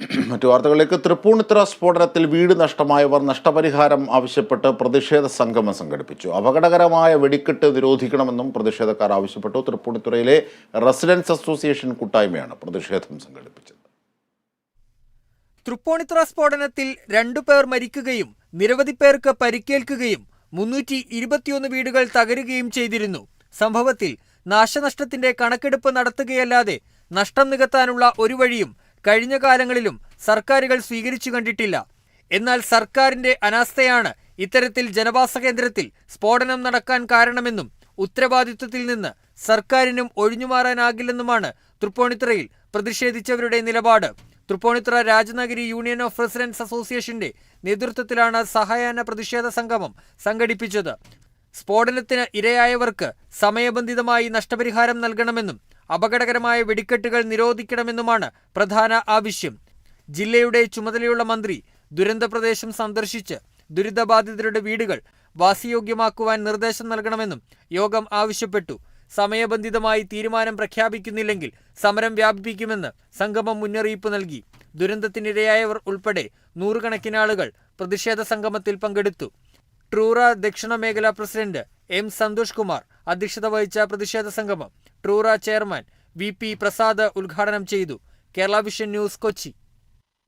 മറ്റു വാർത്തകളിലേക്ക്. തൃപ്പൂണിത്തുറ സ്ഫോടനത്തിൽ വീട് നഷ്ടമായവർ നഷ്ടപരിഹാരം ആവശ്യപ്പെട്ട് പ്രതിഷേധ സംഗമം സംഘടിപ്പിച്ചു. അപകടകരമായ വെടിക്കെട്ട് നിരോധിക്കണമെന്നും പ്രതിഷേധക്കാർ ആവശ്യപ്പെട്ടു. തൃപ്പൂണിത്തുറയിലെ റെസിഡൻസ് അസോസിയേഷൻ കൂട്ടായ്മയാണ് പ്രതിഷേധം സംഘടിപ്പിച്ചത്. തൃപ്പൂണിത്തുറ സ്ഫോടനത്തിൽ രണ്ടു പേർ മരിക്കുകയും നിരവധി പേർക്ക് പരിക്കേൽക്കുകയും മുന്നൂറ്റി ഇരുപത്തിയൊന്ന് വീടുകൾ തകരുകയും ചെയ്തിരുന്നു. സംഭവത്തിൽ നാശനഷ്ടത്തിന്റെ കണക്കെടുപ്പ് നടത്തുകയല്ലാതെ നഷ്ടം നികത്താനുള്ള ഒരു വഴിയും കഴിഞ്ഞ കാലങ്ങളിലും സർക്കാരുകൾ സ്വീകരിച്ചു കണ്ടിട്ടില്ല. എന്നാൽ സർക്കാരിന്റെ അനാസ്ഥയാണ് ഇത്തരത്തിൽ ജനവാസ കേന്ദ്രത്തിൽ സ്ഫോടനം നടക്കാൻ കാരണമെന്നും ഉത്തരവാദിത്വത്തിൽ നിന്ന് സർക്കാരിനും ഒഴിഞ്ഞുമാറാനാകില്ലെന്നുമാണ് തൃപ്പൂണിത്തുറയിൽ പ്രതിഷേധിച്ചവരുടെ നിലപാട്. Thrippunithura Rajanagari union of residents അസോസിയേഷന്റെ നേതൃത്വത്തിലാണ് സഹായന പ്രതിഷേധ സംഗമം സംഘടിപ്പിച്ചത്. സ്ഫോടനത്തിന് ഇരയായവർക്ക് സമയബന്ധിതമായി നഷ്ടപരിഹാരം നൽകണമെന്നും അപകടകരമായ വെടിക്കെട്ടുകൾ നിരോധിക്കണമെന്നുമാണ് പ്രധാന ആവശ്യം. ജില്ലയുടെ ചുമതലയുള്ള മന്ത്രി ദുരന്തപ്രദേശം സന്ദർശിച്ച് ദുരിതബാധിതരുടെ വീടുകൾ വാസയോഗ്യമാക്കുവാൻ നിർദ്ദേശം നൽകണമെന്നും യോഗം ആവശ്യപ്പെട്ടു. സമയബന്ധിതമായി തീരുമാനം പ്രഖ്യാപിക്കുന്നില്ലെങ്കിൽ സമരം വ്യാപിപ്പിക്കുമെന്ന് സംഗമം മുന്നറിയിപ്പ് നൽകി. ദുരന്തത്തിനിരയായവർ ഉൾപ്പെടെ നൂറുകണക്കിന് ആളുകൾ പ്രതിഷേധ സംഗമത്തിൽ പങ്കെടുത്തു. ട്രൂറ ദക്ഷിണ മേഖലാ പ്രസിഡന്റ് എം സന്തോഷ് കുമാർ അധ്യക്ഷത വഹിച്ച പ്രതിഷേധ സംഗമം TRURA chairman V P Prasad ഉദ്ഘാടനം ചെയ്തു. Kerala vision news Kochi.